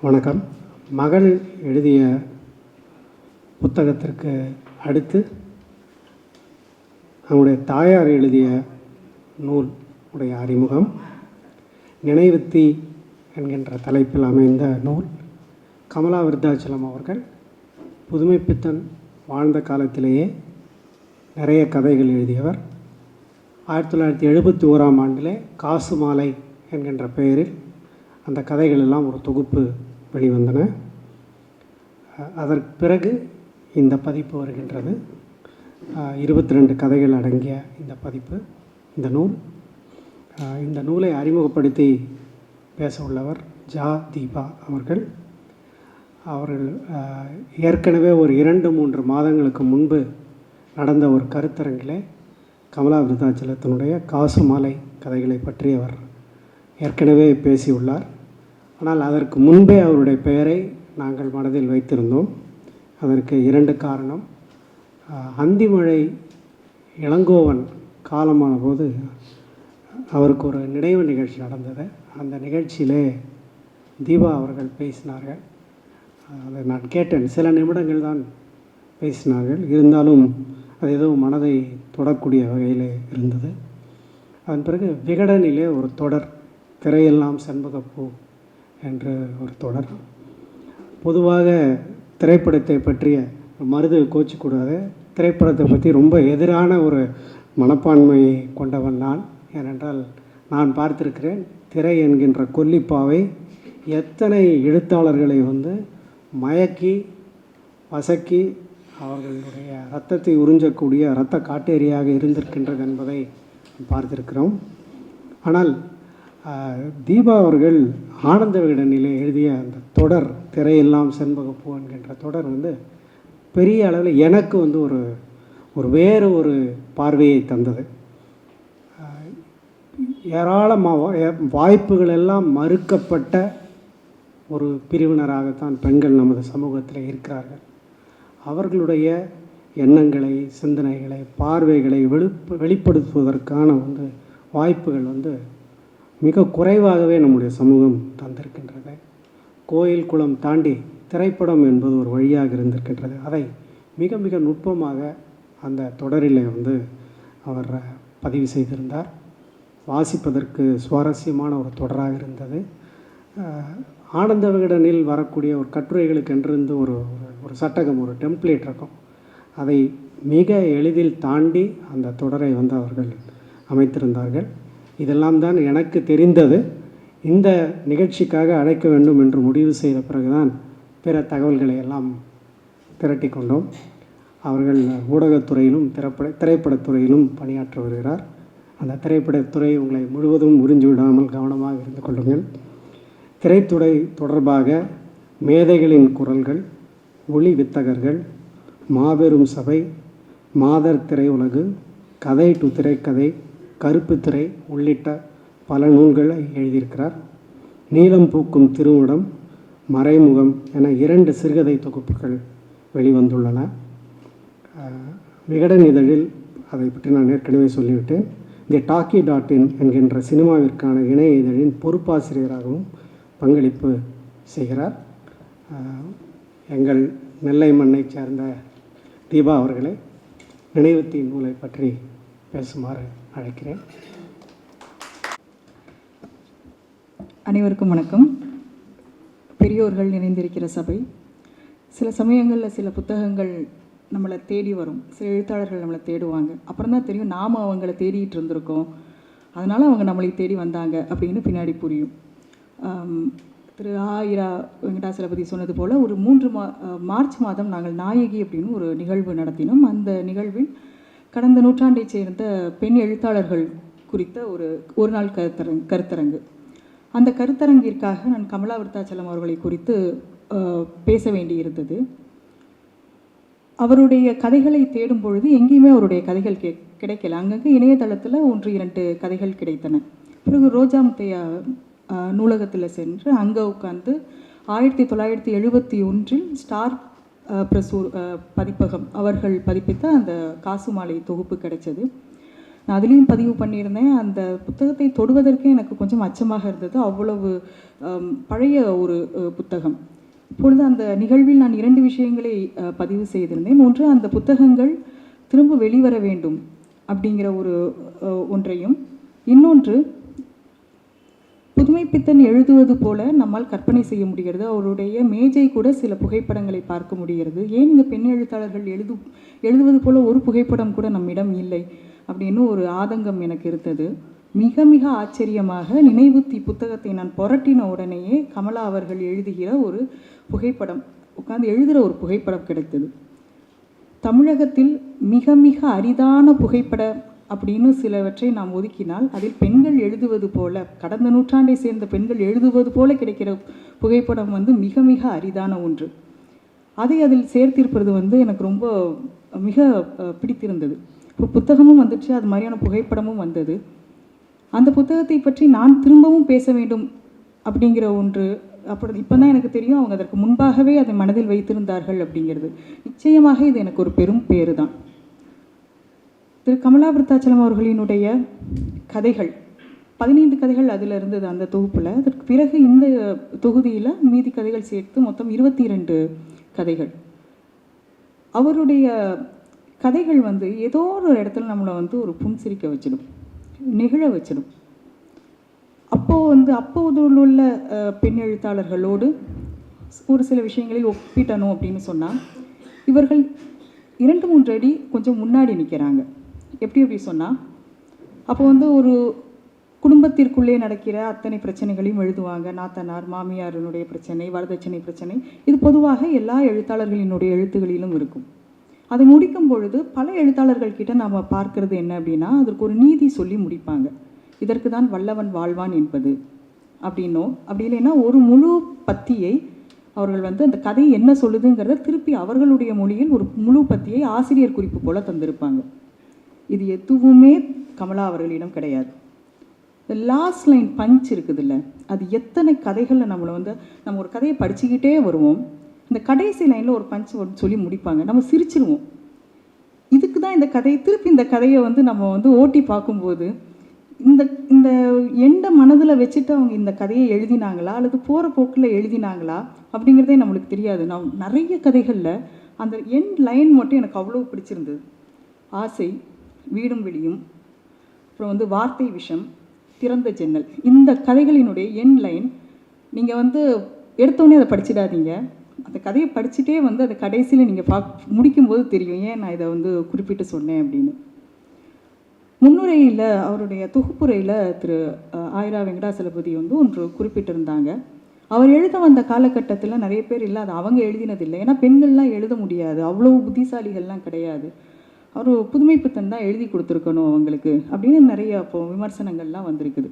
வணக்கம். மகள் எழுதிய புத்தகத்திற்கு அடுத்து அவனுடைய தாயார் எழுதிய நூல் உடைய அறிமுகம். நினைவுத்தி என்கின்ற தலைப்பில் அமைந்த நூல் கமலா விருத்தாச்சலம் அவர்கள் புதுமைப்பித்தன் வாழ்ந்த காலத்திலேயே நிறைய கதைகள் எழுதியவர். ஆயிரத்தி தொள்ளாயிரத்தி எழுபத்தி ஓராம் ஆண்டிலே காசு மாலை என்கின்ற பெயரில் அந்த கதைகள் எல்லாம் ஒரு தொகுப்பு வெளிவந்தன. அதற்கு பிறகு இந்த பதிப்பு வருகின்றது. இருபத்தி ரெண்டு கதைகள் அடங்கிய இந்த பதிப்பு இந்த நூல். இந்த நூலை அறிமுகப்படுத்தி பேச உள்ளவர் ஜா தீபா அவர்கள். அவர்கள் ஏற்கனவே ஒரு இரண்டு மூன்று மாதங்களுக்கு முன்பு நடந்த ஒரு கருத்தரங்கிலே கமலா விருதாச்சலத்தினுடைய காசு மாலை கதைகளை பற்றி அவர் ஏற்கனவே பேசியுள்ளார். ஆனால் அதற்கு முன்பே அவருடைய பெயரை நாங்கள் மனதில் வைத்திருந்தோம். அதற்கு இரண்டு காரணம். அந்திமழை இளங்கோவன் காலமான போது அவருக்கு ஒரு நினைவு நிகழ்ச்சி நடந்தது. அந்த நிகழ்ச்சியிலே தீபா அவர்கள் பேசினார்கள். அதை நான் கேட்டேன். சில நிமிடங்கள் தான் பேசினார்கள். இருந்தாலும் அது ஏதோ மனதை தொடக்கூடிய வகையில் இருந்தது. அதன் பிறகு விகடனிலே ஒரு தொடர் திரையெல்லாம் செண்பகப்பூ என்று ஒரு தொடர். பொதுவாக திரைப்படத்தை பற்றிய மருது கோச்சிக்கூடாது. திரைப்படத்தை பற்றி ரொம்ப எதிரான ஒரு மனப்பான்மை கொண்டவன் நான். ஏனென்றால் நான் பார்த்திருக்கிறேன் திரை என்கின்ற கொல்லிப்பாவை எத்தனை எழுத்தாளர்களை வந்து மயக்கி வசக்கி அவர்களுடைய ரத்தத்தை உறிஞ்சக்கூடிய இரத்த காட்டேரியாக இருந்திருக்கின்றது என்பதை பார்த்திருக்கிறோம். ஆனால் தீபா அவர்கள் ஆனந்த விகடனிலே எழுதிய அந்த தொடர் திரையெல்லாம் செண்பகப்பூ என்கின்ற தொடர் வந்து பெரிய அளவில் எனக்கு வந்து ஒரு ஒரு வேறு ஒரு பார்வையை தந்தது. ஏராளமாக வாய்ப்புகள் எல்லாம் மறுக்கப்பட்ட ஒரு பிரிவினராகத்தான் பெண்கள் நமது சமூகத்தில் இருக்கிறார்கள். அவர்களுடைய எண்ணங்களை சிந்தனைகளை பார்வைகளை வெளிப்ப வெளிப்படுத்துவதற்கான வந்து வாய்ப்புகள் வந்து மிக குறைவாகவே நம்முடைய சமூகம் தந்திருக்கின்றது. கோயில் குளம் தாண்டி திரைப்படம் என்பது ஒரு வழியாக இருந்திருக்கின்றது. அதை மிக மிக நுட்பமாக அந்த தொடரிலே வந்து அவர் பதிவு செய்திருந்தார். வாசிப்பதற்கு சுவாரஸ்யமான ஒரு தொடராக இருந்தது. ஆனந்த விகடனில் வரக்கூடிய ஒரு கட்டுரைகளுக்கு என்றிருந்து ஒரு ஒரு- ஒரு சட்டகம் ஒரு டெம்ப்ளேட் இருக்கும். அதை மிக எளிதில் தாண்டி அந்த தொடரை வந்து அவர்கள் அமைத்திருந்தார்கள். இதெல்லாம் தான் எனக்கு தெரிந்தது. இந்த நிகழ்ச்சிக்காக அழைக்க வேண்டும் என்று முடிவு செய்த பிறகுதான் பிற தகவல்களை எல்லாம் திரட்டி கொண்டோம். அவர்கள் ஊடகத்துறையிலும் திரைப்பட திரைப்படத்துறையிலும் பணியாற்றி வருகிறார். அந்த திரைப்படத்துறை உங்களை முழுவதும் உறிஞ்சு விடாமல் கவனமாக இருந்து கொள்ளுங்கள். திரைத்துறை தொடர்பாக மேதைகளின் குரல்கள் ஒளி வித்தகர்கள் மாபெரும் சபை மாதர் திரையுலகு கதை டு திரைக்கதை கருப்பு திரை உள்ளிட்ட பல நூல்களை எழுதியிருக்கிறார். நீலம் பூக்கும் திருவுடம் மறைமுகம் என இரண்டு சிறுகதை தொகுப்புகள் வெளிவந்துள்ளன. விகடன் இதழில் அதை பற்றி நான் ஏற்கனவே சொல்லிவிட்டேன். தி டாக்கி டாட் இன் என்கின்ற சினிமாவிற்கான இணைய இதழின் பொறுப்பாசிரியராகவும் பங்களிப்பு செய்கிறார். எங்கள் நெல்லை மண்ணைச் சேர்ந்த தீபா அவர்களை நினைவுத்தி நூலை பற்றி பேசுமாறு அழைக்கிறேன். அனைவருக்கும் வணக்கம். பெரியோர்கள் நிறைந்திருக்கிற சபை. சில சமயங்களில் சில புத்தகங்கள் நம்மளை தேடி வரும். சில எழுத்தாளர்கள் நம்மளை தேடுவாங்க. அப்புறம் தான் தெரியும் நாம் அவங்கள தேடிட்டு இருந்திருக்கோம். அதனால் அவங்க நம்மளை தேடி வந்தாங்க அப்படின்னு பின்னாடி புரியும். திரு ஆயிரா வெங்கடாசலபதி சொன்னது போல் ஒரு மூன்று மா மார்ச் மாதம் நாங்கள் நாயகி அப்படின்னு ஒரு நிகழ்வு நடத்தினோம். அந்த நிகழ்வில் கடந்த நூற்றாண்டைச் சேர்ந்த பெண் எழுத்தாளர்கள் குறித்த ஒரு ஒரு நாள் கருத்தரங் கருத்தரங்கு. அந்த கருத்தரங்கிற்காக நான் கமலா விருத்தாச்சலம் அவர்களை குறித்து பேச பேச வேண்டியிருந்தது. அவருடைய கதைகளை தேடும் பொழுது எங்கேயுமே அவருடைய கதைகள் கே கிடைக்கல. அங்கங்கே இணையதளத்தில் ஒன்று இரண்டு கதைகள் கிடைத்தன. பிறகு ரோஜா முத்தையா நூலகத்தில் சென்று அங்கே உட்கார்ந்து ஆயிரத்தி தொள்ளாயிரத்தி எழுபத்தி ஒன்றில் ஸ்டார் பிரசூர் பதிப்பகம். அவர்கள் பதிப்பித்த அந்த காசு மாலை தொகுப்பு கிடைச்சது. நான் அதுலேயும் பதிவு பண்ணியிருந்தேன். அந்த புத்தகத்தை தொடுவதற்கே எனக்கு கொஞ்சம் அச்சமாக இருந்தது. அவ்வளவு பழைய ஒரு புத்தகம். இப்பொழுது அந்த நிகழ்வில் நான் இரண்டு விஷயங்களை பதிவு செய்திருந்தேன். ஒன்று அந்த புத்தகங்கள் திரும்ப வெளிவர வேண்டும் அப்படிங்கிற ஒரு ஒன்றையும். இன்னொன்று புதுமைப்பித்தன் எழுதுவது போல நம்மால் கற்பனை செய்ய முடிகிறது. அவருடைய மேஜை கூட சில புகைப்படங்களை பார்க்க முடிகிறது. ஏன் இந்த பெண் எழுத்தாளர்கள் எழுது எழுதுவது போல ஒரு புகைப்படம் கூட நம்மிடம் இல்லை? அப்படின்னு ஒரு ஆதங்கம் எனக்கு இருந்தது. மிக மிக ஆச்சரியமாக நினைவுத்தி புத்தகத்தை நான் புரட்டின உடனேயே கமலா அவர்கள் எழுதுகிற ஒரு புகைப்படம் உட்கார்ந்து எழுதுகிற ஒரு புகைப்படம் கிடைத்தது. தமிழகத்தில் மிக மிக அரிதான புகைப்படம் அப்படின்னு சிலவற்றை நாம் ஒதுக்கினால் அதில் பெண்கள் எழுதுவது போல கடந்த நூற்றாண்டை சேர்ந்த பெண்கள் எழுதுவது போல கிடைக்கிற புகைப்படம் வந்து மிக மிக அரிதான ஒன்று. அதை அதில் சேர்த்திருப்பது வந்து எனக்கு ரொம்ப மிக பிடித்திருந்தது. இப்போ புத்தகமும் வந்துச்சு அது மாதிரியான புகைப்படமும் வந்தது. அந்த புத்தகத்தை பற்றி நான் திரும்பவும் பேச வேண்டும் அப்படிங்கிற ஒன்று அப்படி இப்போ தான் எனக்கு தெரியும் அவங்க அதற்கு முன்பாகவே அதை மனதில் வைத்திருந்தார்கள் அப்படிங்கிறது. நிச்சயமாக இது எனக்கு ஒரு பெரும் பேறு தான் திரு கமலா விருத்தாச்சலம் அவர்களினுடைய கதைகள். பதினைந்து கதைகள் அதில் இருந்தது அந்த தொகுப்பில். அதற்கு பிறகு இந்த தொகுதியில் மீதி கதைகள் சேர்த்து மொத்தம் இருபத்தி இரண்டு கதைகள். அவருடைய கதைகள் வந்து ஏதோ ஒரு இடத்துல நம்மளை வந்து ஒரு புன்சிரிக்க வச்சிடும் நெகிழ வச்சிடும். அப்போது வந்து அப்போது உள்ள பெண் எழுத்தாளர்களோடு ஒரு சில விஷயங்களில் ஒப்பிட்டணும் அப்படின்னு சொன்னால் இவர்கள் இரண்டு மூன்று அடி கொஞ்சம் முன்னாடி நிற்கிறாங்க எப்படி எப்படி சொன்னால் அப்போ வந்து ஒரு குடும்பத்திற்குள்ளே நடக்கிற அத்தனை பிரச்சனைகளையும் எழுதுவாங்க. நாத்தனார் மாமியாரினுடைய பிரச்சனை வரதட்சணை பிரச்சனை இது பொதுவாக எல்லா எழுத்தாளர்களினுடைய எழுத்துகளிலும் இருக்கும். அதை முடிக்கும் பொழுது பல எழுத்தாளர்கள் கிட்ட நாம் பார்க்கறது என்ன அப்படின்னா அதற்கு ஒரு நீதி சொல்லி முடிப்பாங்க. இதற்கு தான் வல்லவன் வாழ்வான் என்பது அப்படின்னோ அப்படி இல்லைன்னா ஒரு முழு பத்தியை அவர்கள் வந்து அந்த கதை என்ன சொல்லுதுங்கிறத திருப்பி அவர்களுடைய மொழியில் ஒரு முழு பத்தியை ஆசிரியர் குறிப்பு போல தந்திருப்பாங்க. இது எதுவுமே கமலா அவர்களிடம் கிடையாது. இந்த லாஸ்ட் லைன் பஞ்ச் இருக்குதுல்ல அது எத்தனை கதைகளில் நம்மளை வந்து நம்ம ஒரு கதையை படிச்சுக்கிட்டே வருவோம். இந்த கடைசி லைனில் ஒரு பஞ்ச் சொல்லி முடிப்பாங்க. நம்ம சிரிச்சிருவோம். இதுக்கு தான் இந்த கதையை திருப்பி இந்த கதையை வந்து நம்ம வந்து ஓட்டி பார்க்கும்போது இந்த இந்த எண்டை மனதில் வச்சுட்டு அவங்க இந்த கதையை எழுதினாங்களா அல்லது போகிற போக்கில் எழுதினாங்களா அப்படிங்கிறதே நம்மளுக்கு தெரியாது. நான் நிறைய கதைகளில் அந்த எண்ட் லைன் மட்டும் எனக்கு அவ்வளோ பிடிச்சிருந்தது. ஆசை வீடும் வெளியும். அப்புறம் வந்து வார்த்தை விஷம் திறந்த ஜன்னல். இந்த கதைகளினுடைய என் லைன் நீங்கள் வந்து எடுத்தோடனே அதை படிச்சிடாதீங்க. அந்த கதையை படிச்சுட்டே வந்து அதை கடைசியில் நீங்கள் பாக் முடிக்கும்போது தெரியும் ஏன் நான் இதை வந்து குறிப்பிட்டு சொன்னேன்? அப்படின்னு. முன்னுரையில் அவருடைய தொகுப்புரையில் திரு ஆயிரா வெங்கடாசலபதி வந்து ஒன்று குறிப்பிட்டிருந்தாங்க. அவர் எழுத வந்த காலகட்டத்தில் நிறைய பேர் இல்லை அது அவங்க எழுதினதில்லை. ஏன்னா பெண்கள்லாம் எழுத முடியாது. அவ்வளோ புத்திசாலிகள்லாம் கிடையாது. அவர் புதுமைப்பித்தன் தான் எழுதி கொடுத்துருக்கணும் அவங்களுக்கு அப்படின்னு நிறைய இப்போ விமர்சனங்கள்லாம் வந்திருக்குது.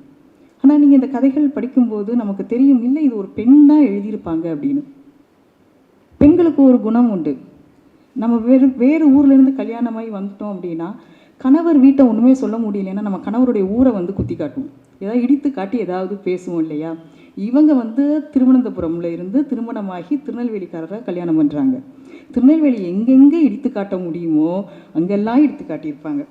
ஆனால் நீங்கள் இந்த கதைகள் படிக்கும்போது நமக்கு தெரியும் இல்லை இது ஒரு பெண் தான் எழுதியிருப்பாங்க அப்படின்னு. பெண்களுக்கு ஒரு குணம் உண்டு. நம்ம வேறு வேறு ஊர்லேருந்து கல்யாணமாகி வந்துட்டோம் அப்படின்னா கணவர் வீட்டை ஒன்றுமே சொல்ல முடியலன்னா நம்ம கணவருடைய ஊரை வந்து குத்தி காட்டுவோம். ஏதாவது இடித்து காட்டி ஏதாவது பேசுவோம் இல்லையா? இவங்க வந்து திருவனந்தபுரம்ல இருந்து திருமணமாகி திருநெல்வேலிக்காரரை கல்யாணம் பண்ணுறாங்க திருநெல்வேலி எங்கெங்கே இடித்து காட்ட முடியுமோ அங்கெல்லாம் இடித்து காட்டியிருப்பாங்க.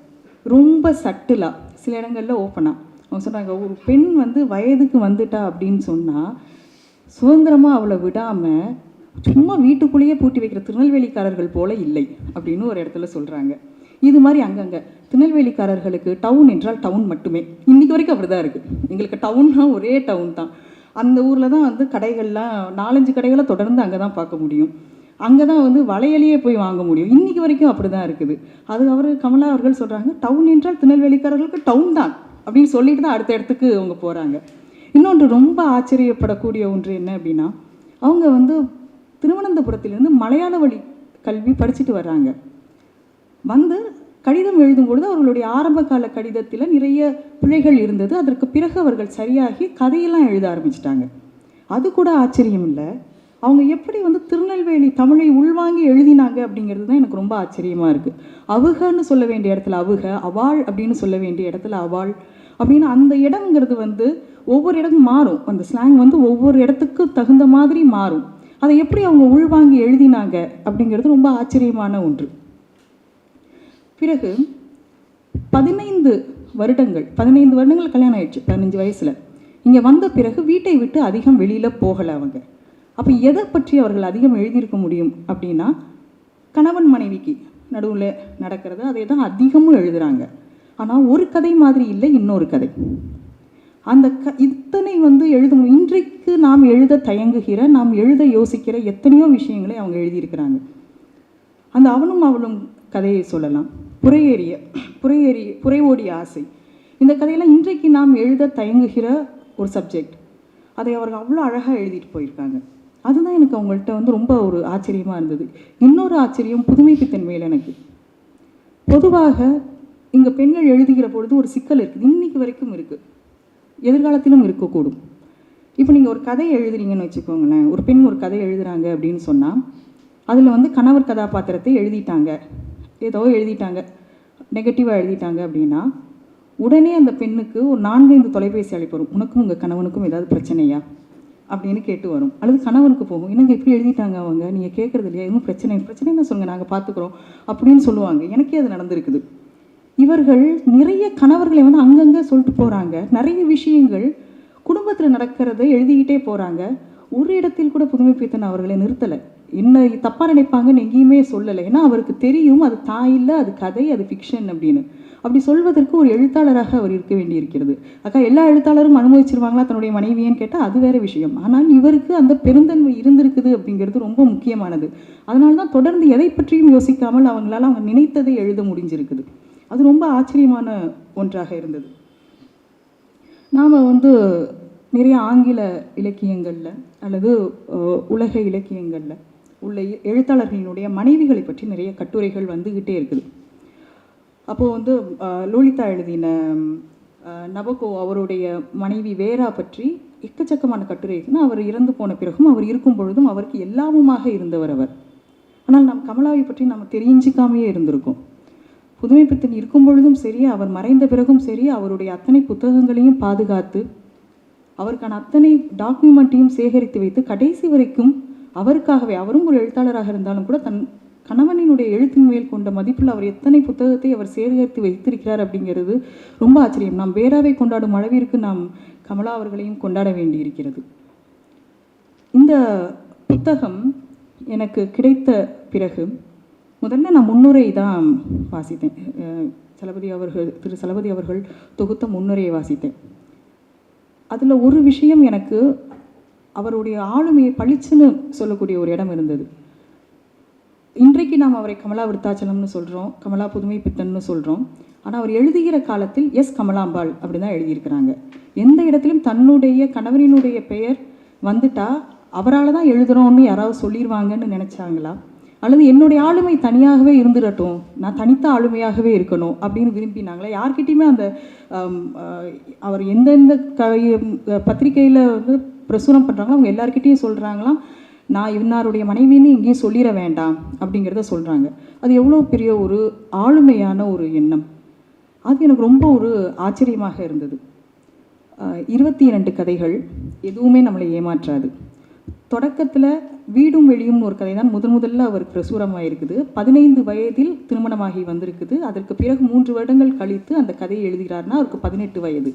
ரொம்ப சட்டிலாக சில இடங்களில் ஓப்பனாக அவங்க சொன்னாங்க ஒரு பெண் வந்து வயதுக்கு வந்துட்டா அப்படின்னு சொன்னால் சுதந்திரமாக அவளை விடாமல் சும்மா வீட்டுக்குள்ளேயே பூட்டி வைக்கிற திருநெல்வேலிக்காரர்கள் போல இல்லை அப்படின்னு ஒரு இடத்துல சொல்கிறாங்க இது மாதிரி அங்கங்கே திருநெல்வேலிக்காரர்களுக்கு டவுன் என்றால் டவுன் மட்டுமே. இன்றைக்கி வரைக்கும் அப்படி தான் இருக்குது எங்களுக்கு டவுன்னா ஒரே டவுன் தான். அந்த ஊரில் தான் வந்து கடைகள்லாம் நாலஞ்சு கடைகளை தொடர்ந்து அங்கே தான் பார்க்க முடியும். அங்கே தான் வந்து வளையலையே போய் வாங்க முடியும். இன்றைக்கி வரைக்கும் அப்படி தான் இருக்குது. அது அவர் கமலா அவர்கள் சொல்கிறாங்க டவுன் என்றால் திருநெல்வேலிக்காரர்களுக்கு டவுன் தான் அப்படின்னு சொல்லிட்டு தான் அடுத்த இடத்துக்கு அவங்க போகிறாங்க இன்னொன்று ரொம்ப ஆச்சரியப்படக்கூடிய ஒன்று என்ன அப்படின்னா அவங்க வந்து திருவனந்தபுரத்திலேருந்து மலையாள வழி கல்வி படிச்சுட்டு வர்றாங்க. வந்து கடிதம் எழுதும் பொழுது அவர்களுடைய ஆரம்ப கால கடிதத்தில் நிறைய பிழைகள் இருந்தது. அதற்கு பிறகு அவர்கள் சரியாகி கதையெல்லாம் எழுத ஆரம்பிச்சிட்டாங்க. அது கூட ஆச்சரியம் இல்லை. அவங்க எப்படி வந்து திருநெல்வேலி தமிழை உள்வாங்கி எழுதினாங்க அப்படிங்கிறது தான் எனக்கு ரொம்ப ஆச்சரியமாக இருக்குது அவுகன்னு சொல்ல வேண்டிய இடத்துல அவுக அவாள் அப்படின்னு சொல்ல வேண்டிய இடத்துல அவாள் அப்படின்னு அந்த இடம்ங்கிறது வந்து ஒவ்வொரு இடமும் மாறும். அந்த ஸ்லாங் வந்து ஒவ்வொரு இடத்துக்கு தகுந்த மாதிரி மாறும். அதை எப்படி அவங்க உள்வாங்கி எழுதினாங்க அப்படிங்கிறது ரொம்ப ஆச்சரியமான ஒன்று. பிறகு பதினைந்து வருடங்கள் பதினைந்து வருடங்கள் கல்யாணம் ஆயிடுச்சு பதினஞ்சு வயசில். இங்கே வந்த பிறகு வீட்டை விட்டு அதிகம் வெளியில் போகலை அவங்க. அப்போ எதை பற்றி அவர்கள் அதிகம் எழுதியிருக்க முடியும் அப்படின்னா கணவன் மனைவிக்கு நடுவில் நடக்கிறது அதே தான் அதிகமும் எழுதுகிறாங்க ஆனால் ஒரு கதை மாதிரி இல்லை இன்னொரு கதை. அந்த க இத்தனை வந்து எழுத இன்றைக்கு நாம் எழுத தயங்குகிற நாம் எழுத யோசிக்கிற எத்தனையோ விஷயங்களை அவங்க எழுதியிருக்கிறாங்க. அந்த அவனும் அவளும் கதையை சொல்லலாம். புறையேறிய புறையேறி புறை ஓடிய ஆசை. இந்த கதையெல்லாம் இன்றைக்கு நாம் எழுத தயங்குகிற ஒரு சப்ஜெக்ட் அதை அவர்கள் அவ்வளோ அழகாக எழுதிட்டு போயிருக்காங்க. அதுதான் எனக்கு அவங்கள்ட்ட வந்து ரொம்ப ஒரு ஆச்சரியமாக இருந்தது. இன்னொரு ஆச்சரியம் புதுமைப்பித்தன் மேல் எனக்கு. பொதுவாக இங்கே பெண்கள் எழுதுகிற பொழுது ஒரு சிக்கல் இருக்குது. இன்னைக்கு வரைக்கும் இருக்குது எதிர்காலத்திலும் இருக்கக்கூடும். இப்போ நீங்கள் ஒரு கதை எழுதுறீங்கன்னு வச்சுக்கோங்களேன். ஒரு பெண் ஒரு கதை எழுதுகிறாங்க அப்படின்னு சொன்னால் அதில் வந்து கணவர் கதாபாத்திரத்தை எழுதிட்டாங்க. ஏதோ எழுதிட்டாங்க. நெகட்டிவாக எழுதிட்டாங்க அப்படின்னா உடனே அந்த பெண்ணுக்கு ஒரு நான்கைந்து தொலைபேசி அழைப்பு வரும். உனக்கும் உங்கள் கணவனுக்கும் ஏதாவது பிரச்சனையா? அப்படின்னு கேட்டு வரும். அல்லது கணவனுக்கு போகும். என்னங்க இப்படி எழுதிட்டாங்க அவங்க? நீங்கள் கேட்குறது இல்லையா? எதுவும் பிரச்சனை? பிரச்சனைன்னு சொல்லுங்கள் நாங்கள் பார்த்துக்குறோம் அப்படின்னு சொல்லுவாங்க. எனக்கே அது நடந்திருக்குது. இவர்கள் நிறைய கணவர்களை வந்து அங்கங்கே சொல்லிட்டு போகிறாங்க நிறைய விஷயங்கள் குடும்பத்தில் நடக்கிறத எழுதிக்கிட்டே போகிறாங்க ஒரு இடத்தில் கூட புதுமைப்பித்தன் அவர்களை நிறுத்தலை. இன்னும் தப்பாக நினைப்பாங்கன்னு எங்கேயுமே சொல்லலை. ஏன்னா அவருக்கு தெரியும் அது தாயில்ல அது கதை அது ஃபிக்ஷன் அப்படின்னு. அப்படி சொல்வதற்கு ஒரு எழுத்தாளராக அவர் இருக்க வேண்டியிருக்கிறது. அக்கா எல்லா எழுத்தாளரும் அனுபவிச்சிருவாங்களா தன்னுடைய மனைவியன்னு கேட்டால் அது வேற விஷயம். ஆனால் இவருக்கு அந்த பெருந்தன்மை இருந்திருக்குது அப்படிங்கிறது ரொம்ப முக்கியமானது. அதனால தான் தொடர்ந்து எதை பற்றியும் யோசிக்காமல் அவங்களால அவங்க நினைத்ததை எழுத முடிஞ்சிருக்குது. அது ரொம்ப ஆச்சரியமான ஒன்றாக இருந்தது. நாம் வந்து நிறைய ஆங்கில இலக்கியங்களில் அல்லது உலக இலக்கியங்களில் உள்ள எழுத்தாளர்களினுடைய மனைவிகளை பற்றி நிறைய கட்டுரைகள் வந்துக்கிட்டே இருக்குது. அப்போது வந்து லோலிதா எழுதின நபகோ அவருடைய மனைவி வேரா பற்றி எக்கச்சக்கமான கட்டுரை இருக்குன்னா அவர் இறந்து போன பிறகும் அவர் இருக்கும் பொழுதும் அவருக்கு எல்லாமுமாக இருந்தவர் அவர். ஆனால் நம் கமலாவை பற்றி நம்ம தெரிஞ்சிக்காமையே இருந்திருக்கோம். புதுமைப்பித்தன் இருக்கும் பொழுதும் சரி அவர் மறைந்த பிறகும் சரி அவருடைய அத்தனை புத்தகங்களையும் பாதுகாத்து அவருக்கான அத்தனை டாக்குமெண்ட்டையும் சேகரித்து வைத்து கடைசி வரைக்கும் அவருக்காகவே அவரும் ஒரு எழுத்தாளராக இருந்தாலும் கூட தன் கணவனினுடைய எழுத்தின் மேல் கொண்ட மதிப்பில் அவர் எத்தனை புத்தகத்தை அவர் சேகரித்து வைத்திருக்கிறார் அப்படிங்கிறது ரொம்ப ஆச்சரியம். நாம் வேறாவை கொண்டாடும் அளவிற்கு நாம் கமலா அவர்களையும் கொண்டாட வேண்டியிருக்கிறது. இந்த புத்தகம் எனக்கு கிடைத்த பிறகு முதல்ல நான் முன்னுரை தான் வாசித்தேன். சலபதி அவர்கள் திரு சலபதி அவர்கள் தொகுத்த முன்னுரையை வாசித்தேன். அதில் ஒரு விஷயம் எனக்கு அவருடைய ஆளுமையை பளிச்சுன்னு சொல்லக்கூடிய ஒரு இடம் இருந்தது. இன்றைக்கு நாம் அவரை கமலா விருத்தாச்சலம்னு சொல்கிறோம் கமலா புதுமை பித்தன்னு சொல்கிறோம் ஆனால் அவர் எழுதுகிற காலத்தில் எஸ் கமலாம்பாள் அப்படி தான் எழுதியிருக்கிறாங்க. எந்த இடத்திலும் தன்னுடைய கணவரினுடைய பெயர் வந்துட்டா அவரால் தான் எழுதுகிறோம்னு யாராவது சொல்லிடுவாங்கன்னு நினச்சாங்களா? அல்லது என்னுடைய ஆளுமை தனியாகவே இருந்துடட்டும் நான் தனித்த ஆளுமையாகவே இருக்கணும் அப்படின்னு விரும்பினாங்களா? யார்கிட்டையுமே அந்த அவர் எந்தெந்த க பத்திரிகையில் வந்து பிரசுரம் பண்ணுறாங்களோ அவங்க எல்லார்கிட்டயும் சொல்கிறாங்களாம் நான் இன்னாருடைய மனைவின்னு எங்கேயும் சொல்லிட வேண்டாம் அப்படிங்கிறத சொல்கிறாங்க அது எவ்வளோ பெரிய ஒரு ஆளுமையான ஒரு எண்ணம். அது எனக்கு ரொம்ப ஒரு ஆச்சரியமாக இருந்தது. இருபத்தி இரண்டு கதைகள் எதுவுமே நம்மளை ஏமாற்றாது. தொடக்கத்தில் வீடும் வெளியும் ஒரு கதை தான் முதன் முதல்ல அவர் பிரசுரமாக இருக்குது பதினைந்து வயதில் திருமணமாகி வந்திருக்குது. அதற்கு பிறகு மூன்று வருடங்கள் கழித்து அந்த கதையை எழுதுகிறார்னா அவருக்கு பதினெட்டு வயது.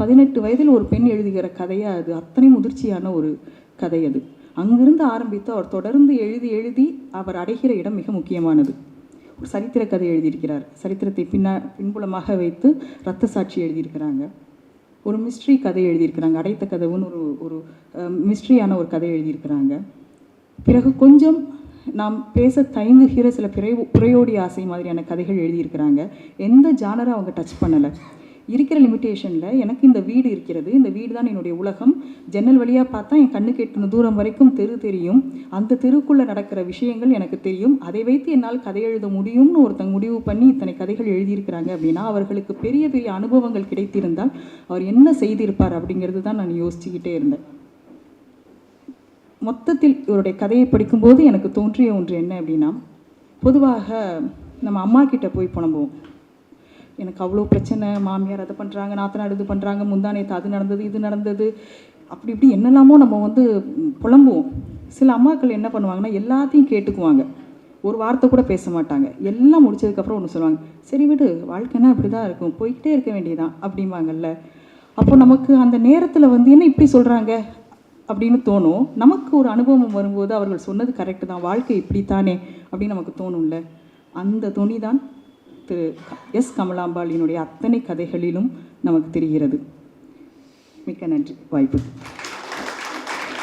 பதினெட்டு வயதில் ஒரு பெண் எழுதுகிற கதையாக அது? அத்தனை முதிர்ச்சியான ஒரு கதை அது. அங்கிருந்து ஆரம்பித்து அவர் தொடர்ந்து எழுதி எழுதி அவர் அடைகிற இடம் மிக முக்கியமானது. ஒரு சரித்திர கதை எழுதியிருக்கிறார். சரித்திரத்தை பின்னா பின்புலமாக வைத்து ரத்த சாட்சி எழுதியிருக்கிறாங்க. ஒரு மிஸ்ட்ரி கதை எழுதியிருக்கிறாங்க. அடைத்த கதவுன்னு ஒரு ஒரு மிஸ்ட்ரியான ஒரு கதை எழுதியிருக்கிறாங்க. பிறகு கொஞ்சம் நாம் பேச தயங்குகிற சில பிறை புறையோடி ஆசை மாதிரியான கதைகள் எழுதியிருக்கிறாங்க. எந்த ஜானரை அவங்க டச் பண்ணலை. இருக்கிற லிமிட்டேஷனில் எனக்கு இந்த வீடு இருக்கிறது. இந்த வீடு தான் என்னுடைய உலகம். ஜன்னல் வழியாக பார்த்தா என் கண்ணுக்கு எட்டின தூரம் வரைக்கும் தெரு தெரியும். அந்த தெருக்குள்ளே நடக்கிற விஷயங்கள் எனக்கு தெரியும். அதை வைத்து என்னால் கதை எழுத முடியும்னு ஒருத்தங்க முடிவு பண்ணி இத்தனை கதைகள் எழுதியிருக்கிறாங்க அப்படின்னா அவர்களுக்கு பெரிய பெரிய அனுபவங்கள் கிடைத்திருந்தால் அவர் என்ன செய்திருப்பார் அப்படிங்கிறது தான் நான் யோசிச்சுக்கிட்டே இருந்தேன். மொத்தத்தில் இவருடைய கதையை படிக்கும்போது எனக்கு தோன்றிய ஒன்று என்ன அப்படின்னா பொதுவாக நம்ம அம்மா கிட்ட போய் புலம்புவோம். எனக்கு அவ்வளோ பிரச்சனை மாமியார் அதை பண்ணுறாங்க நாத்தனார் இது பண்ணுறாங்க முந்தானேத்து அது நடந்தது இது நடந்தது. அப்படி இப்படி என்னெல்லாமோ நம்ம வந்து புலம்புவோம். சில அம்மாக்கள் என்ன பண்ணுவாங்கன்னா எல்லாத்தையும் கேட்டுக்குவாங்க. ஒரு வார்த்தை கூட பேச மாட்டாங்க. எல்லாம் முடிச்சதுக்கப்புறம் ஒன்று சொல்லுவாங்க. சரி விடு வாழ்க்கைன்னா இப்படி தான் இருக்கும். போய்கிட்டே இருக்க வேண்டியதான் அப்படிம்பாங்கல்ல. அப்போ நமக்கு அந்த நேரத்தில் வந்து என்ன இப்படி சொல்கிறாங்க அப்படின்னு தோணும். நமக்கு ஒரு அனுபவம் வரும்போது அவர்கள் சொன்னது கரெக்டு தான். வாழ்க்கை இப்படித்தானே அப்படின்னு நமக்கு தோணும்ல. அந்த துணி தான் திரு எஸ் கமலாம்பாளினுடைய அத்தனை கதைகளிலும் நமக்கு தெரிகிறது. மிக்க நன்றி. வாய்ப்பு.